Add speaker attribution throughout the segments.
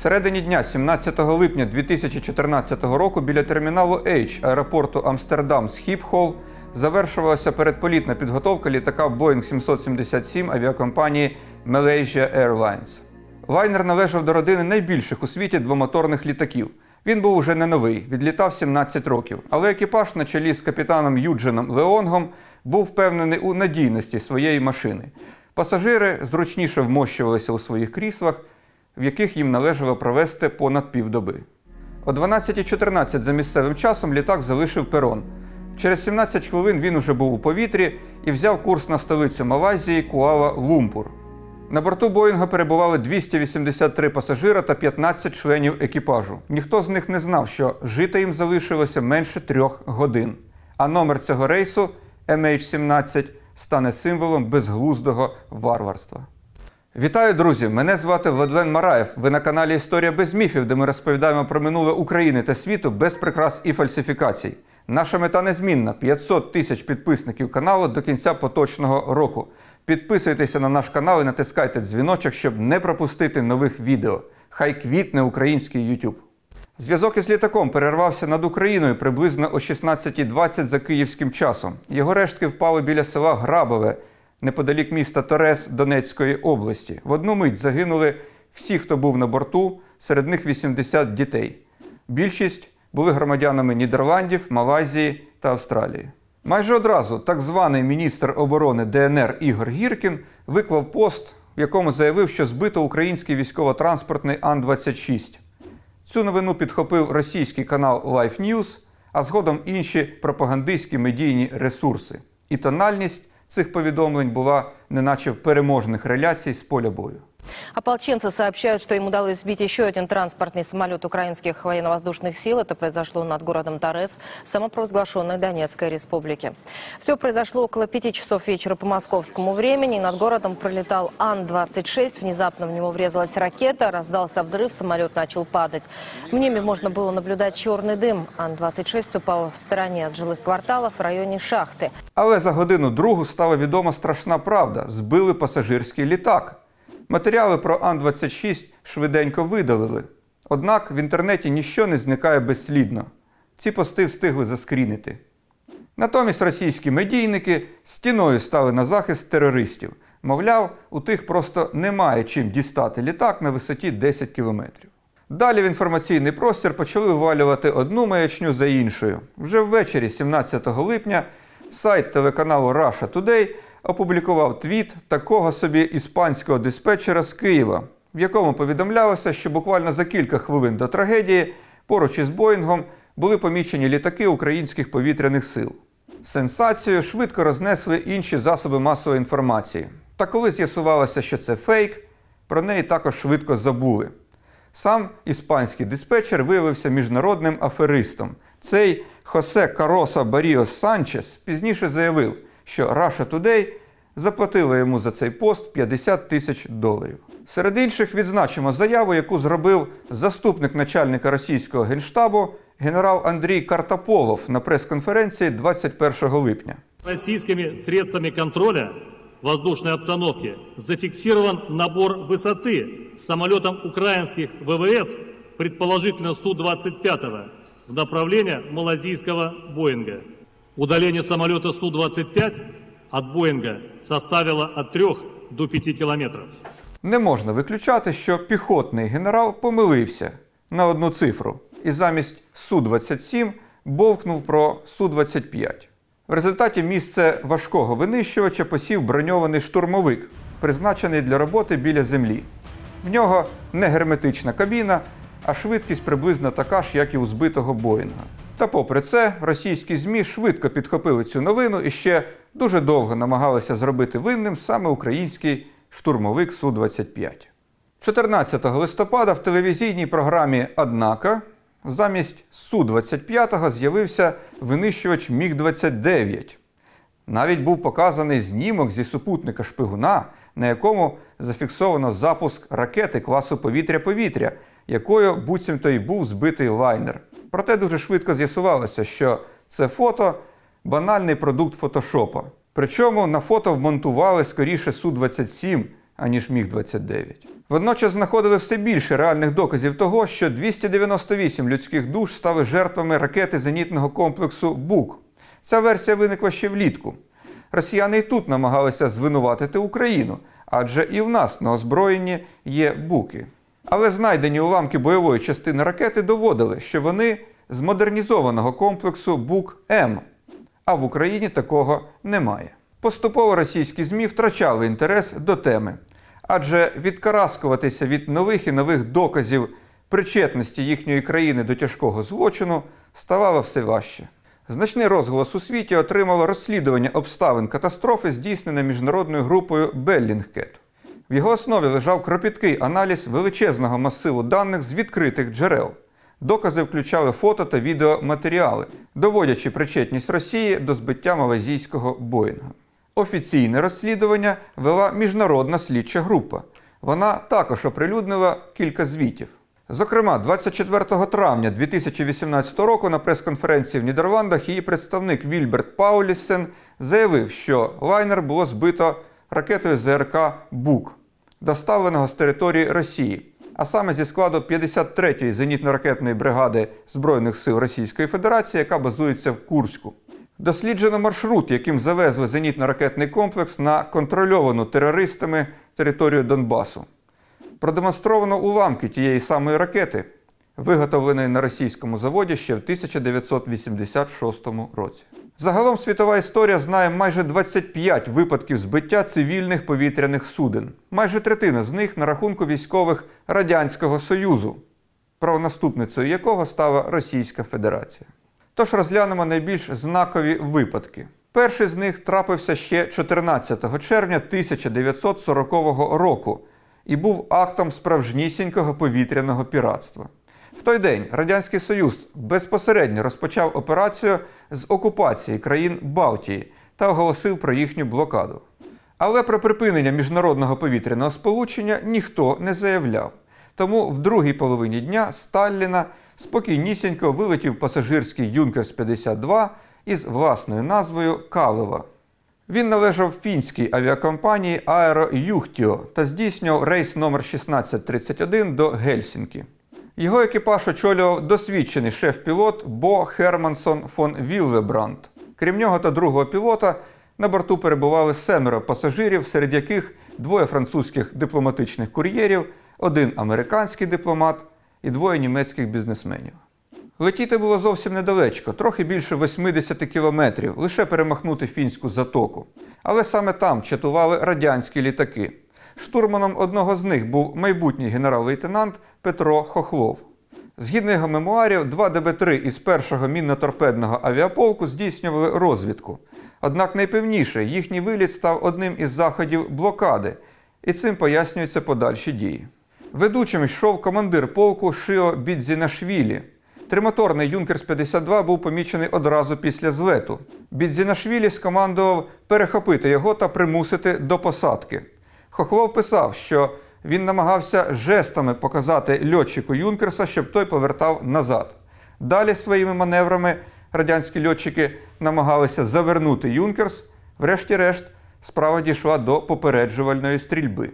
Speaker 1: Всередині дня, 17 липня 2014 року, біля терміналу H аеропорту Амстердам Схіпхол завершувалася передполітна підготовка літака Boeing 777 авіакомпанії Malaysia Airlines. Лайнер належав до родини найбільших у світі двомоторних літаків. Він був уже не новий, відлітав 17 років. Але екіпаж на чолі з капітаном Юджином Леонгом був впевнений у надійності своєї машини. Пасажири зручніше вмощувалися у своїх кріслах, в яких їм належало провести понад півдоби. О 12.14 за місцевим часом літак залишив перон. Через 17 хвилин він уже був у повітрі і взяв курс на столицю Малайзії Куала-Лумпур. На борту Боїнга перебували 283 пасажира та 15 членів екіпажу. Ніхто з них не знав, що жити їм залишилося менше трьох годин. А номер цього рейсу MH17 стане символом безглуздого варварства. Вітаю, друзі! Мене звати Владлен Мараєв. Ви на каналі Історія без міфів, де ми розповідаємо про минуле України та світу без прикрас і фальсифікацій. Наша мета незмінна 500 тисяч підписників каналу до кінця поточного року. Підписуйтеся на наш канал і натискайте дзвіночок, щоб не пропустити нових відео. Хай квітне український YouTube. Зв'язок із літаком перервався над Україною приблизно о 16.20 за київським часом. Його рештки впали біля села Грабове, неподалік міста Торес Донецької області. В одну мить загинули всі, хто був на борту, серед них 80 дітей. Більшість були громадянами Нідерландів, Малайзії та Австралії. Майже одразу так званий міністр оборони ДНР Ігор Гіркін виклав пост, в якому заявив, що збито український військово-транспортний Ан-26. Цю новину підхопив російський канал Life News, а згодом інші пропагандистські медійні ресурси. І тональність цих повідомлень була неначе в переможних реляцій з поля бою.
Speaker 2: Ополченцы сообщают, что им удалось сбить еще один транспортный самолет украинских военно-воздушных сил. Это произошло над городом Торез, самопровозглашенной Донецкой республики. Все произошло около пяти часов вечера по московскому времени. Над городом пролетал Ан-26. Внезапно в него врезалась ракета, раздался взрыв, самолет начал падать. В небе можно было наблюдать черный дым. Ан-26 упал в стороне от жилых кварталов в районе шахты.
Speaker 1: Але за годину другу стала відома страшна правда: збили пасажирський літак. Матеріали про Ан-26 швиденько видалили. Однак в інтернеті ніщо не зникає безслідно. Ці пости встигли заскрінити. Натомість російські медійники стіною стали на захист терористів. Мовляв, у тих просто немає чим дістати літак на висоті 10 кілометрів. Далі в інформаційний простір почали вивалювати одну маячню за іншою. Вже ввечері, 17 липня, сайт телеканалу Russia Today опублікував твіт такого собі іспанського диспетчера з Києва, в якому повідомлялося, що буквально за кілька хвилин до трагедії поруч із Боїнгом були помічені літаки українських повітряних сил. Сенсацію швидко рознесли інші засоби масової інформації. Та коли з'ясувалося, що це фейк, про неї також швидко забули. Сам іспанський диспетчер виявився міжнародним аферистом. Цей Хосе Кароса Баріос Санчес пізніше заявив, що Russia Today заплатила йому за цей пост 50 тисяч доларів. Серед інших відзначимо заяву, яку зробив заступник начальника російського генштабу генерал Андрій Картаполов на прес-конференції 21 липня.
Speaker 3: Российскими средствами контроля воздушной обстановки зафиксирован набор высоты самолетом украинских ВВС, предположительно Су-25, в направлении малазийского Боинга. Удаление самолета Су-25 от Боинга составило от 3 до 5 километров.
Speaker 1: Не можна виключати, що піхотний генерал помилився на одну цифру і замість Су-27 бовкнув про Су-25. В результаті місце важкого винищувача посів броньований штурмовик, призначений для роботи біля землі. В нього не герметична кабіна, а швидкість приблизно така ж, як і у збитого Боїнга. Та попри це, російські ЗМІ швидко підхопили цю новину і ще дуже довго намагалися зробити винним саме український штурмовик Су-25. 14 листопада в телевізійній програмі Однака замість Су-25 з'явився винищувач Міг-29. Навіть був показаний знімок зі супутника шпигуна, на якому зафіксовано запуск ракети класу повітря-повітря, якою буцімто й був збитий лайнер. Проте дуже швидко з'ясувалося, що це фото банальний продукт фотошопа. Причому на фото вмонтували скоріше Су-27, аніж Міг-29. Водночас знаходили все більше реальних доказів того, що 298 людських душ стали жертвами ракети зенітного комплексу БУК. Ця версія виникла ще влітку. Росіяни і тут намагалися звинуватити Україну, адже і в нас на озброєнні є буки. Але знайдені уламки бойової частини ракети доводили, що вони з модернізованого комплексу БУК-М, а в Україні такого немає. Поступово російські ЗМІ втрачали інтерес до теми, адже відкараскуватися від нових і нових доказів причетності їхньої країни до тяжкого злочину ставало все важче. Значний розголос у світі отримало розслідування обставин катастрофи, здійснене міжнародною групою Беллінгкет. В його основі лежав кропіткий аналіз величезного масиву даних з відкритих джерел. Докази включали фото та відеоматеріали, доводячи причетність Росії до збиття малазійського Боїнга. Офіційне розслідування вела міжнародна слідча група. Вона також оприлюднила кілька звітів. Зокрема, 24 травня 2018 року на прес-конференції в Нідерландах її представник Вільберт Пауліссен заявив, що лайнер було збито ракетою ЗРК БУК, доставленого з території Росії, а саме зі складу 53-ї зенітно-ракетної бригади Збройних сил Російської Федерації, яка базується в Курську. Досліджено маршрут, яким завезли зенітно-ракетний комплекс на контрольовану терористами територію Донбасу. Продемонстровано уламки тієї самої ракети, виготовленої на російському заводі ще в 1986 році. Загалом світова історія знає майже 25 випадків збиття цивільних повітряних суден. Майже третина з них на рахунку військових Радянського Союзу, правонаступницею якого стала Російська Федерація. Тож розглянемо найбільш знакові випадки. Перший з них трапився ще 14 червня 1940 року і був актом справжнісінького повітряного піратства. В той день Радянський Союз безпосередньо розпочав операцію з окупації країн Балтії та оголосив про їхню блокаду. Але про припинення міжнародного повітряного сполучення ніхто не заявляв. Тому в другій половині дня Сталіна спокійнісінько вилетів пасажирський Юнкерс 52 із власною назвою Калева. Він належав фінській авіакомпанії Аеро Юхтіо та здійснював рейс номер 1631 до Гельсінкі. Його екіпаж очолював досвідчений шеф-пілот Бо Хермансон фон Віллебранд. Крім нього та другого пілота, на борту перебували семеро пасажирів, серед яких двоє французьких дипломатичних кур'єрів, один американський дипломат і двоє німецьких бізнесменів. Летіти було зовсім недалечко, трохи більше 80 кілометрів, лише перемахнути фінську затоку. Але саме там чатували радянські літаки. Штурманом одного з них був майбутній генерал-лейтенант Петро Хохлов. Згідно його мемуарів, два ДБ-3 із першого мінно-торпедного авіаполку здійснювали розвідку. Однак найпевніше, їхній виліт став одним із заходів блокади, і цим пояснюються подальші дії. Ведучим йшов командир полку Шио Бідзінашвілі. Тримоторний Юнкерс 52 був помічений одразу після злету. Бідзінашвілі скомандував перехопити його та примусити до посадки. Хохлов писав, що він намагався жестами показати льотчику Юнкерса, щоб той повертав назад. Далі своїми маневрами радянські льотчики намагалися завернути Юнкерс. Врешті-решт, справа дійшла до попереджувальної стрільби.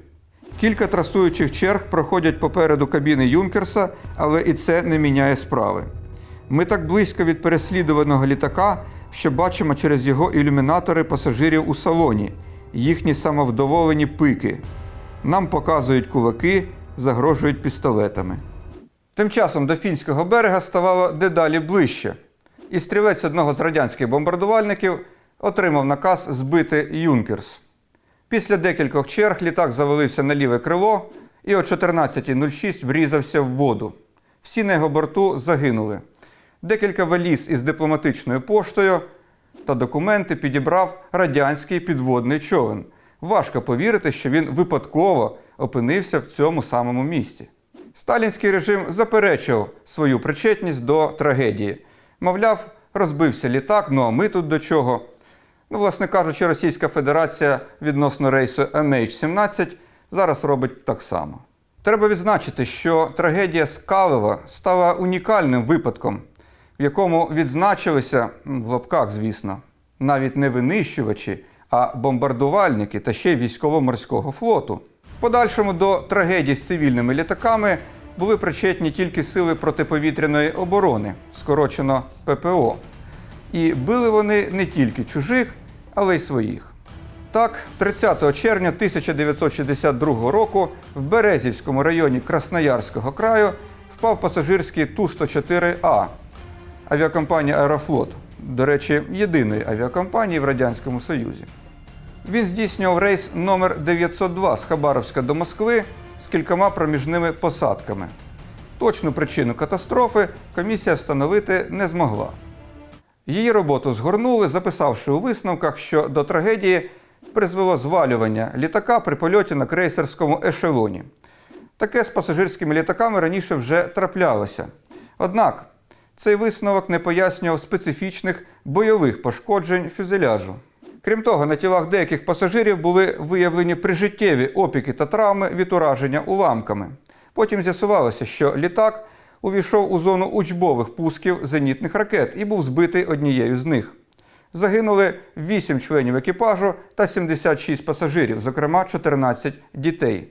Speaker 1: Кілька трасуючих черг проходять попереду кабіни Юнкерса, але і це не міняє справи. Ми так близько від переслідуваного літака, що бачимо через його ілюмінатори пасажирів у салоні, їхні самовдоволені пики. Нам показують кулаки, загрожують пістолетами. Тим часом до фінського берега ставало дедалі ближче, і стрілець одного з радянських бомбардувальників отримав наказ збити Юнкерс. Після декількох черг літак завалився на ліве крило і о 14.06 врізався в воду. Всі на його борту загинули. Декілька валіз із дипломатичною поштою та документи підібрав радянський підводний човен. Важко повірити, що він випадково опинився в цьому самому місці. Сталінський режим заперечив свою причетність до трагедії. Мовляв, розбився літак, ну а ми тут до чого. Ну, власне кажучи, Російська Федерація відносно рейсу MH17 зараз робить так само. Треба відзначити, що трагедія Скалева стала унікальним випадком, в якому відзначилися, в лапках, звісно, навіть не винищувачі, а бомбардувальники та ще й військово-морського флоту. Подальшому до трагедії з цивільними літаками були причетні тільки сили протиповітряної оборони, скорочено ППО. І били вони не тільки чужих, але й своїх. Так, 30 червня 1962 року в Березівському районі Красноярського краю впав пасажирський Ту-104А авіакомпанії Аерофлот, до речі, єдиної авіакомпанії в Радянському Союзі. Він здійснював рейс номер 902 з Хабаровська до Москви з кількома проміжними посадками. Точну причину катастрофи комісія встановити не змогла. Її роботу згорнули, записавши у висновках, що до трагедії призвело звалювання літака при польоті на крейсерському ешелоні. Таке з пасажирськими літаками раніше вже траплялося. Однак цей висновок не пояснював специфічних бойових пошкоджень фюзеляжу. Крім того, на тілах деяких пасажирів були виявлені прижиттєві опіки та травми від ураження уламками. Потім з'ясувалося, що літак увійшов у зону учбових пусків зенітних ракет і був збитий однією з них. Загинули 8 членів екіпажу та 76 пасажирів, зокрема 14 дітей.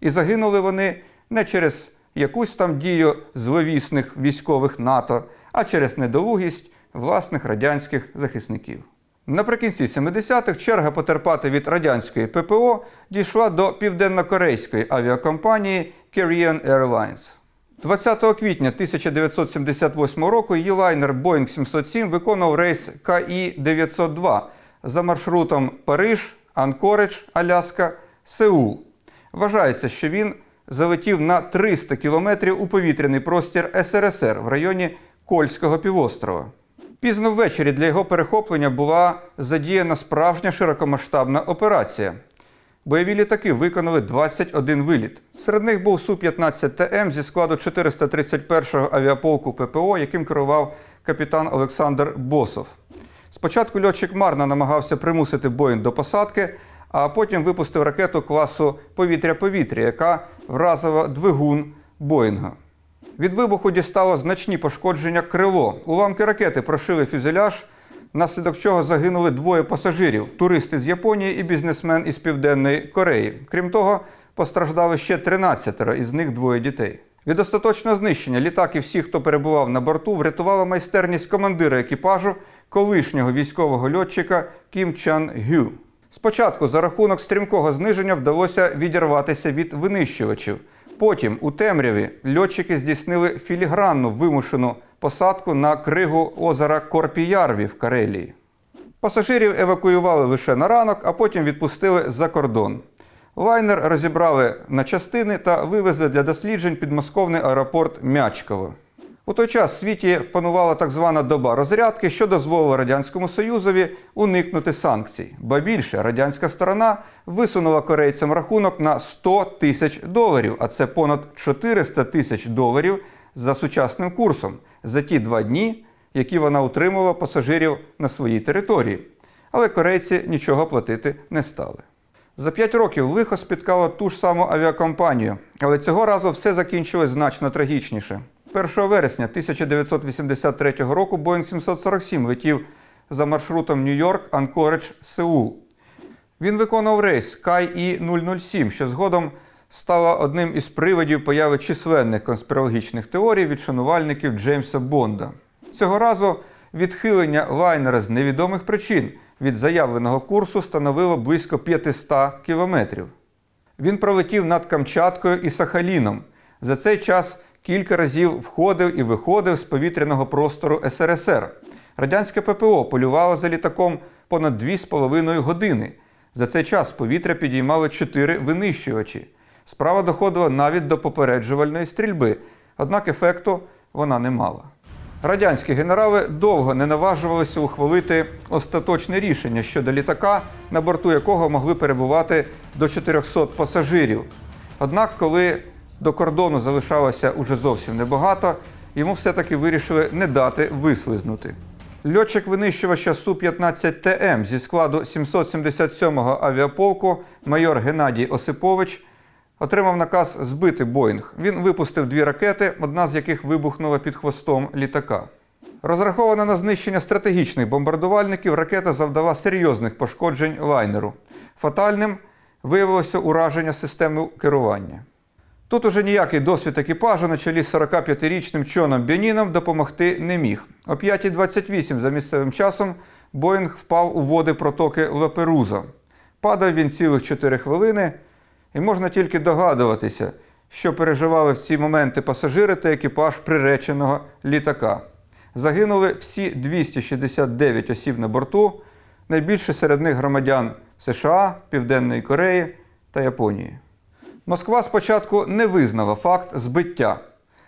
Speaker 1: І загинули вони не через якусь там дію зловісних військових НАТО, а через недолугість власних радянських захисників. Наприкінці 70-х черга потерпати від радянської ППО дійшла до південнокорейської авіакомпанії Korean Airlines. 20 квітня 1978 року її лайнер Boeing 707 виконував рейс КІ-902 за маршрутом Париж, Анкоридж, Аляска, Сеул. Вважається, що він залетів на 300 кілометрів у повітряний простір СРСР в районі Кольського півострова. Пізно ввечері для його перехоплення була задіяна справжня широкомасштабна операція. Бойові літаки виконали 21 виліт. Серед них був Су-15ТМ зі складу 431-го авіаполку ППО, яким керував капітан Олександр Босов. Спочатку льотчик марно намагався примусити Боїн до посадки, а потім випустив ракету класу повітря-повітря, яка вразила двигун Боїнга. Від вибуху дістало значні пошкодження крило. Уламки ракети прошили фюзеляж, внаслідок чого загинули двоє пасажирів туристи з Японії і бізнесмен із Південної Кореї. Крім того, постраждали ще 13, із них двоє дітей. Від остаточного знищення літак і всіх, хто перебував на борту, врятувала майстерність командира екіпажу, колишнього військового льотчика Кім Чан Гю. Спочатку за рахунок стрімкого зниження вдалося відірватися від винищувачів. Потім у темряві льотчики здійснили філігранну вимушену посадку на кригу озера Корпіярві в Карелії. Пасажирів евакуювали лише на ранок, а потім відпустили за кордон. Лайнер розібрали на частини та вивезли для досліджень підмосковний аеропорт Мячково. У той час в світі панувала так звана доба розрядки, що дозволила Радянському Союзові уникнути санкцій. Ба більше, радянська сторона висунула корейцям рахунок на 100 тисяч доларів, а це понад 400 тисяч доларів за сучасним курсом за ті два дні, які вона утримувала пасажирів на своїй території. Але корейці нічого платити не стали. За п'ять років лихо спіткало ту ж саму авіакомпанію, але цього разу все закінчилось значно трагічніше. 1 вересня 1983 року Boeing 747 летів за маршрутом Нью-Йорк, Анкоридж, Сеул. Він виконував рейс Кай і 007, що згодом стало одним із приводів появи численних конспірологічних теорій від шанувальників Джеймса Бонда. Цього разу відхилення лайнера з невідомих причин від заявленого курсу становило близько 500 кілометрів. Він пролетів над Камчаткою і Сахаліном. За цей час кілька разів входив і виходив з повітряного простору СРСР. Радянське ППО полювало за літаком понад 2,5 години. За цей час повітря підіймали чотири винищувачі. Справа доходила навіть до попереджувальної стрільби, однак ефекту вона не мала. Радянські генерали довго не наважувалися ухвалити остаточне рішення щодо літака, на борту якого могли перебувати до 400 пасажирів. Однак, коли до кордону залишалося уже зовсім небагато, йому все-таки вирішили не дати вислизнути. Льотчик винищувача Су-15ТМ зі складу 777-го авіаполку майор Геннадій Осипович отримав наказ збити Боїнг. Він випустив дві ракети, одна з яких вибухнула під хвостом літака. Розрахована на знищення стратегічних бомбардувальників, ракета завдала серйозних пошкоджень лайнеру. Фатальним виявилося ураження системи керування. Тут уже ніякий досвід екіпажу на чолі з 45-річним Чоном Бяніном допомогти не міг. О 5.28 за місцевим часом Боїнг впав у води протоки Лаперуза. Падав він цілих 4 хвилини, і можна тільки догадуватися, що переживали в ці моменти пасажири та екіпаж приреченого літака. Загинули всі 269 осіб на борту, найбільше серед них громадян США, Південної Кореї та Японії. Москва спочатку не визнала факт збиття,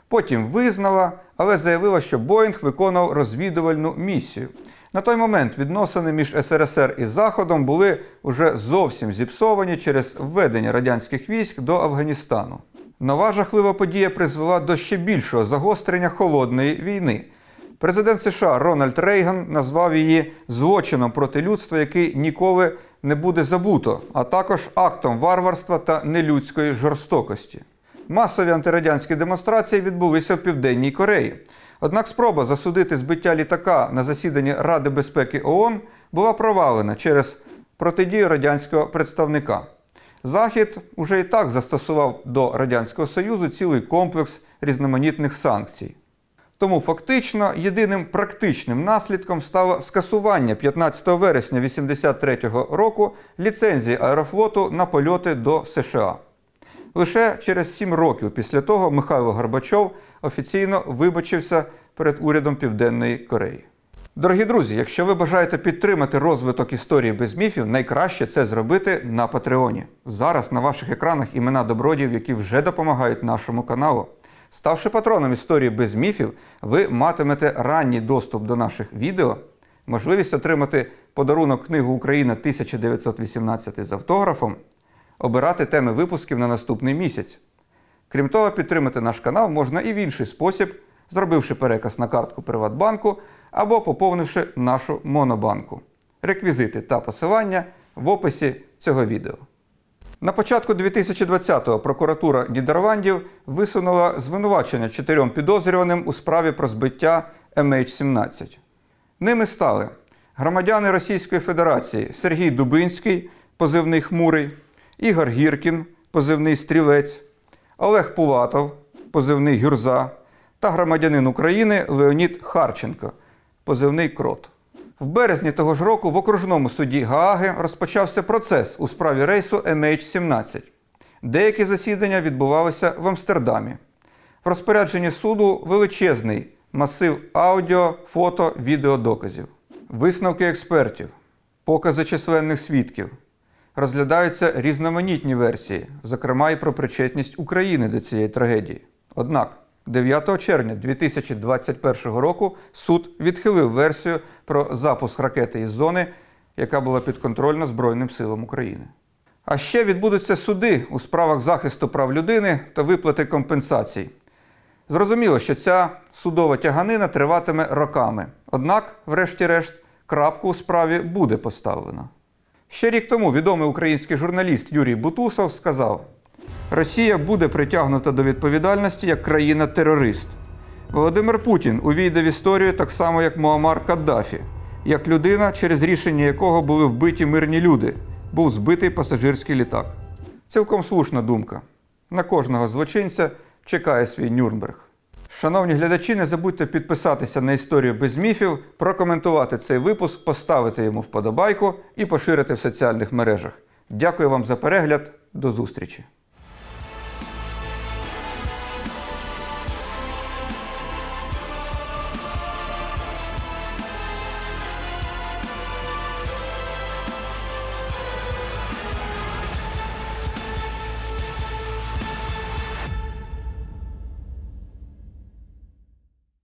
Speaker 1: потім визнала, але заявила, що Боїнг виконував розвідувальну місію. На той момент відносини між СРСР і Заходом були уже зовсім зіпсовані через введення радянських військ до Афганістану. Нова жахлива подія призвела до ще більшого загострення холодної війни. Президент США Рональд Рейган назвав її злочином проти людства, який ніколи не буде забуто, а також актом варварства та нелюдської жорстокості. Масові антирадянські демонстрації відбулися в Південній Кореї. Однак спроба засудити збиття літака на засіданні Ради безпеки ООН була провалена через протидію радянського представника. Захід уже і так застосував до Радянського Союзу цілий комплекс різноманітних санкцій. Тому фактично єдиним практичним наслідком стало скасування 15 вересня 1983 року ліцензії Аерофлоту на польоти до США. Лише через сім років після того Михайло Горбачов офіційно вибачився перед урядом Південної Кореї. Дорогі друзі, якщо ви бажаєте підтримати розвиток історії без міфів, найкраще це зробити на Патреоні. Зараз на ваших екранах імена добродіїв, які вже допомагають нашому каналу. Ставши патроном історії без міфів, ви матимете ранній доступ до наших відео, можливість отримати подарунок книгу Україна 1918 з автографом, обирати теми випусків на наступний місяць. Крім того, підтримати наш канал можна і в інший спосіб, зробивши переказ на картку Приватбанку або поповнивши нашу монобанку. Реквізити та посилання в описі цього відео. На початку 2020-го прокуратура Нідерландів висунула звинувачення чотирьом підозрюваним у справі про збиття MH17. Ними стали громадяни Російської Федерації Сергій Дубинський, позивний Хмурий, Ігор Гіркін, позивний Стрілець, Олег Пулатов, позивний Гюрза та громадянин України Леонід Харченко, позивний Крот. В березні того ж року в окружному суді Гааги розпочався процес у справі рейсу MH17. Деякі засідання відбувалися в Амстердамі. В розпорядженні суду величезний масив аудіо, фото, відеодоказів, висновки експертів, покази численних свідків. Розглядаються різноманітні версії, зокрема і про причетність України до цієї трагедії. Однак 9 червня 2021 року суд відхилив версію про запуск ракети із зони, яка була підконтрольна Збройним силам України. А ще відбудуться суди у справах захисту прав людини та виплати компенсацій. Зрозуміло, що ця судова тяганина триватиме роками. Однак, врешті-решт, крапку у справі буде поставлено. Ще рік тому відомий український журналіст Юрій Бутусов сказав: Росія буде притягнута до відповідальності як країна-терорист. Володимир Путін увійде в історію так само, як Муаммар Каддафі, як людина, через рішення якого були вбиті мирні люди, був збитий пасажирський літак. Цілком слушна думка. На кожного злочинця чекає свій Нюрнберг. Шановні глядачі, не забудьте підписатися на історію без міфів, прокоментувати цей випуск, поставити йому вподобайку і поширити в соціальних мережах. Дякую вам за перегляд. До зустрічі!